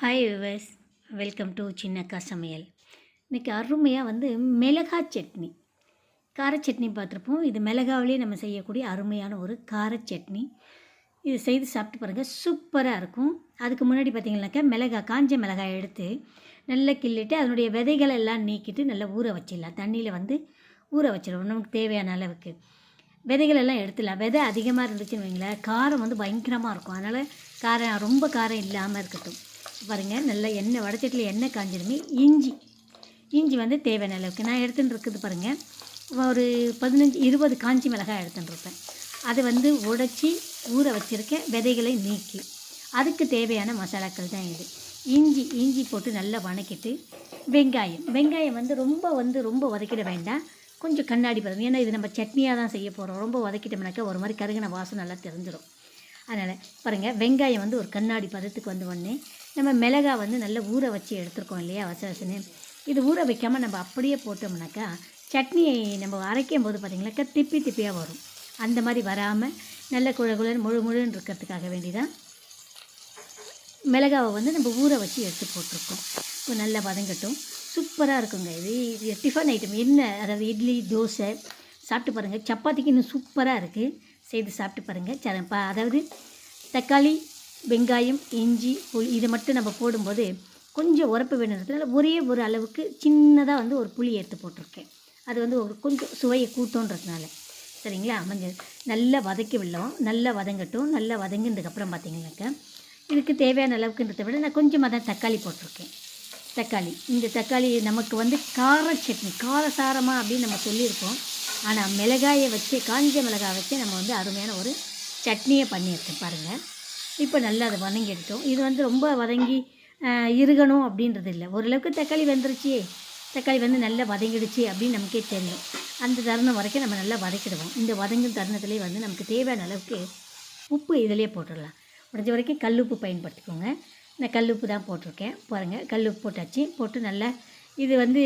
Hi viewers welcome to Chinnakka Samayal இன்றைக்கி அருமையாக வந்து மிளகா சட்னி. கார சட்னி பார்த்துருப்போம். இது மிளகாவிலேயே நம்ம செய்யக்கூடிய அருமையான ஒரு கார சட்னி. இது செய்து சாப்பிட்டு பாருங்கள் சூப்பராக இருக்கும். அதுக்கு முன்னாடி பார்த்திங்கனாக்கா மிளகா காஞ்ச மிளகாய் எடுத்து நல்லா கிள்ளிட்டு அதனுடைய விதைகளை எல்லாம் நீக்கிட்டு நல்லா ஊற வச்சிடலாம். தண்ணியில் வந்து ஊற வச்சிடணும். நமக்கு தேவையான அளவுக்கு. விதைகளெல்லாம் எடுத்துடலாம். விதை அதிகமாக இருந்துச்சுன்னு வைங்களேன் காரம் வந்து பயங்கரமாக இருக்கும். அதனால் காரம் ரொம்ப காரம் இல்லாமல் இருக்கட்டும். பாருங்கள் நல்லா எண்ணெய் வடச்சட்டியில் எண்ணெய் காஞ்சிடுமே இஞ்சி. இஞ்சி வந்து தேவையான அளவுக்கு. நான் எடுத்துன்னு இருக்குது பாருங்கள் ஒரு பதினஞ்சு இருபது காஞ்சி மிளகாய் எடுத்துட்டுருப்பேன் அதை வந்து உடச்சி ஊற வச்சுருக்கேன். விதைகளை நீக்கி. அதுக்கு தேவையான மசாலாக்கள் தான் இது. இஞ்சி இஞ்சி போட்டு நல்லா வணக்கிட்டு வெங்காயம். வெங்காயம் வந்து ரொம்ப வந்து ரொம்ப வதக்கிட வேண்டாம். கொஞ்சம் கண்ணாடி பதம் ஏன்னா இது நம்ம சட்னியாக தான் செய்ய போகிறோம் ரொம்ப வதக்கிட்டோம்னாக்கா ஒரு மாதிரி கருகின வாசம் நல்லா தெரிஞ்சிடும் அதனால் பாருங்கள் வெங்காயம் வந்து ஒரு கண்ணாடி பதத்துக்கு வந்து ஒன்று நம்ம மிளகா வந்து நல்லா ஊற வச்சு எடுத்துருக்கோம் இல்லையா வசவசன்னு இது ஊற வைக்காமல் நம்ம அப்படியே போட்டோம்னாக்கா சட்னியை நம்ம அரைக்கும் போது பார்த்திங்கனாக்கா திப்பி திப்பியாக வரும். அந்த மாதிரி வராமல் நல்ல குழ முழு முழுன்னு இருக்கிறதுக்காக வேண்டிதான் மிளகாவை வந்து நம்ம ஊற வச்சு எடுத்து போட்டிருக்கோம். இப்போ நல்லா வதங்கட்டும். சூப்பராக இருக்குங்க. இது இது டிஃபன் ஐட்டம். என்ன அதாவது இட்லி தோசை சாப்பிட்டு பாருங்கள் சப்பாத்திக்கு இன்னும் சூப்பராக இருக்குது செய்து சாப்பிட்டு பாருங்கள் ச அதாவது தக்காளி வெங்காயம் இஞ்சி புளி இதை மட்டும் நம்ம போடும்போது கொஞ்சம் உரப்பு வேணுன்றதுனால ஒரே ஒரு அளவுக்கு சின்னதாக வந்து ஒரு புளி எடுத்து போட்டிருக்கேன். அது வந்து ஒரு கொஞ்சம் சுவையை கூட்டோன்றதுனால. சரிங்களா? மஞ்சள் நல்லா வதக்கி விடலாம். நல்லா வதங்கட்டும். நல்லா வதங்கினதுக்கப்புறம் பார்த்தீங்கன்னாக்க இதுக்கு தேவையான அளவுக்குன்றதை விட நான் கொஞ்சமாக தான் தக்காளி போட்டிருக்கேன். தக்காளி. இந்த தக்காளி நமக்கு வந்து கார சட்னி காரசாரமாக அப்படின்னு நம்ம சொல்லியிருக்கோம் ஆனால் மிளகாயை வச்சு காஞ்ச மிளகாய் வச்சு நம்ம வந்து அருமையான ஒரு சட்னியை பண்ணியிருக்கேன் பாருங்கள் இப்போ நல்லா அதை வதங்கி எடுத்தோம். இது வந்து ரொம்ப வதங்கி இருகணும் அப்படின்றது இல்லை. ஓரளவுக்கு தக்காளி வெந்துருச்சு. தக்காளி வந்து நல்லா வதங்கிடுச்சு அப்படின்னு நமக்கே தெரியும். அந்த தருணம் வரைக்கும் நம்ம நல்லா வதக்கிடுவோம். இந்த வதங்கும் தருணத்துலேயே வந்து நமக்கு தேவையான அளவுக்கு உப்பு இதிலே போட்டுடலாம். முடிஞ்ச வரைக்கும் கல் உப்பு பயன்படுத்திக்கோங்க. நான் கல் உப்பு தான் போட்டிருக்கேன். பாருங்கள் கல் உப்பு போட்டாச்சு. போட்டு நல்லா இது வந்து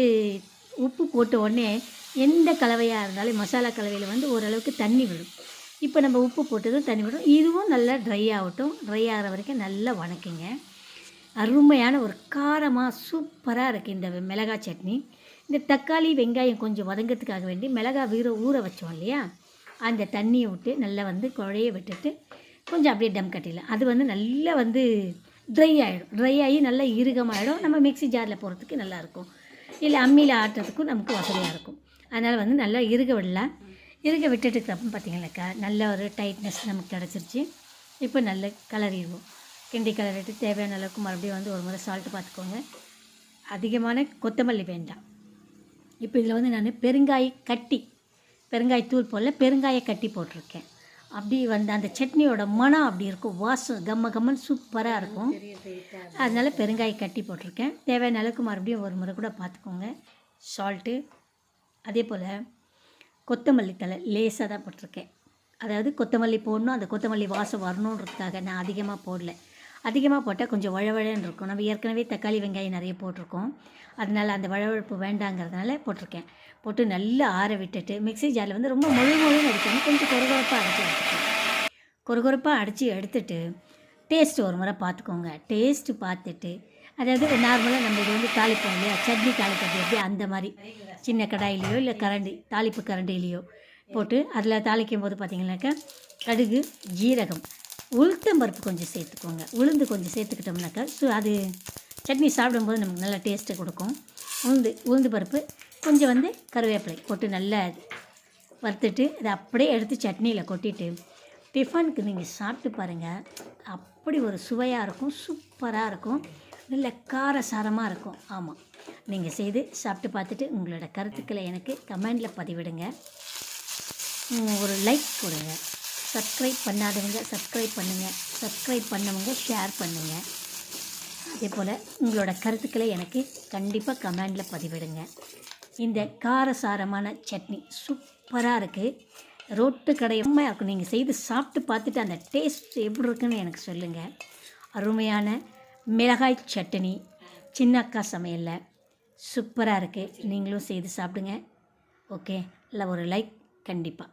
உப்பு போட்ட உடனே எந்த கலவையாக இருந்தாலும் மசாலா கலவையில் வந்து ஓரளவுக்கு தண்ணி விடும். இப்போ நம்ம உப்பு போட்டதும் தண்ணி விடும் இதுவும் நல்லா ட்ரை ஆகட்டும். ட்ரை ஆகிற வரைக்கும் நல்லா வணக்குங்க. அருமையான ஒரு காரமாக சூப்பராக இருக்குது இந்த மிளகாய் சட்னி. இந்த தக்காளி வெங்காயம் கொஞ்சம் வதங்கிறதுக்காக வேண்டி மிளகாய் வீர ஊற வச்சோம் இல்லையா? அந்த தண்ணியை விட்டு நல்லா வந்து குழைய விட்டுட்டு கொஞ்சம் அப்படியே டம் கட்டிடலாம். அது வந்து நல்லா வந்து ட்ரை ஆகிடும் ட்ரை ஆகி நல்லா இறுகமாகிடும் நம்ம மிக்சி ஜாரில் போகிறதுக்கு நல்லாயிருக்கும் இல்லை அம்மியில் ஆட்டுறதுக்கும் நமக்கு வசதியாக இருக்கும். அதனால் வந்து நல்லா இறுக விடலாம். இருக்க விட்டுட்டு அப்புறம் பார்த்தீங்கன்னாக்கா நல்ல ஒரு டைட்னஸ் நமக்கு கிடச்சிருச்சு. இப்போ நல்ல கலரிடுவோம் கிண்டி கலரிட்டு தேவையான அளவுக்கு மறுபடியும் வந்து ஒரு முறை சால்ட்டு பார்த்துக்கோங்க. அதிகமான கொத்தமல்லி வேண்டாம். இப்போ இதில் வந்து நான் பெருங்காய கட்டி பெருங்காய தூள் போல் பெருங்காய கட்டி போட்டிருக்கேன். அப்படி வந்து அந்த சட்னியோட மனம் அப்படி இருக்கும். வாசம் கம்ம கம்மன் சூப்பராக இருக்கும். அதனால் பெருங்காய கட்டி போட்டிருக்கேன். தேவையான அளவுக்கு மறுபடியும் ஒரு முறை கூட பார்த்துக்கோங்க. சால்ட்டு அதே போல் கொத்தமல்லி தலை லேசாக தான் போட்டிருக்கேன். அதாவது கொத்தமல்லி போடணும் அந்த கொத்தமல்லி வாசம் வரணுன்றதுக்காக நான் அதிகமாக போடல. அதிகமாக போட்டால் கொஞ்சம் வழவழன்னு இருக்கும். நம்ம ஏற்கனவே தக்காளி வெங்காயம் நிறைய போட்டிருக்கோம். அதனால் அந்த வழவழப்பு வேண்டாங்கிறதுனால போட்டிருக்கேன். போட்டு நல்லா ஆற விட்டுட்டு மிக்சி ஜாரில் வந்து ரொம்ப முழு முழுன்னு அடிக்கணும் கொஞ்சம் கொரகொரப்பாக அடித்து எடுத்துக்கோங்க கொரகொரப்பாக அடித்து எடுத்துட்டு டேஸ்ட்டு ஒரு முறை பார்த்துக்கோங்க. டேஸ்ட்டு பார்த்துட்டு அதாவது நார்மலாக நம்ம இது வந்து தாளிப்போம் இல்லையா? சட்னி தாளிப்பது எப்படி? அந்த மாதிரி. சின்ன கடாயிலையோ இல்லை கரண்டி தாளிப்பு கரண்டிலேயோ போட்டு அதில் தாளிக்கும் போது பார்த்திங்கனாக்கா கடுகு ஜீரகம் உளுத்தம் பருப்பு கொஞ்சம் சேர்த்துக்கோங்க. உளுந்து கொஞ்சம் சேர்த்துக்கிட்டோம்னாக்கா ஸோ அது சட்னி சாப்பிடும்போது நமக்கு நல்லா டேஸ்ட்டு கொடுக்கும். உளுந்து உளுந்து பருப்பு கொஞ்சம் வந்து கருவேப்பிலை போட்டு நல்லா வறுத்துட்டு அதை அப்படியே எடுத்து சட்னியில் கொட்டிட்டு டிஃபனுக்கு நீங்கள் சாப்பிட்டு பாருங்கள் அப்படி ஒரு சுவையாக இருக்கும் சூப்பராக இருக்கும். நல்ல காரசாரமாக இருக்கும். ஆமாம் நீங்கள் செய்து சாப்பிட்டு பார்த்துட்டு உங்களோட கருத்துக்களை எனக்கு கமெண்டில் பதிவிடுங்க. ஒரு லைக் கொடுங்க. சப்ஸ்கிரைப் பண்ணாதவங்க சப்ஸ்கிரைப் பண்ணுங்கள் சப்ஸ்கிரைப் பண்ணவங்க ஷேர் பண்ணுங்கள் அதே போல் உங்களோட கருத்துக்களை எனக்கு கண்டிப்பாக கமெண்டில் பதிவிடுங்க. இந்த காரசாரமான சட்னி சூப்பராக இருக்குது ரோட்டு கடையமாக இருக்கும் நீங்கள் செய்து சாப்பிட்டு பார்த்துட்டு அந்த டேஸ்ட் எப்படி இருக்குன்னு எனக்கு சொல்லுங்கள் அருமையான மிளகாய் சட்னி சின்ன அக்கா சமையலில். சூப்பராக இருக்குது நீங்களும் செய்து சாப்பிடுங்க. ஓகே இல்லை ஒரு லைக் கண்டிப்பாக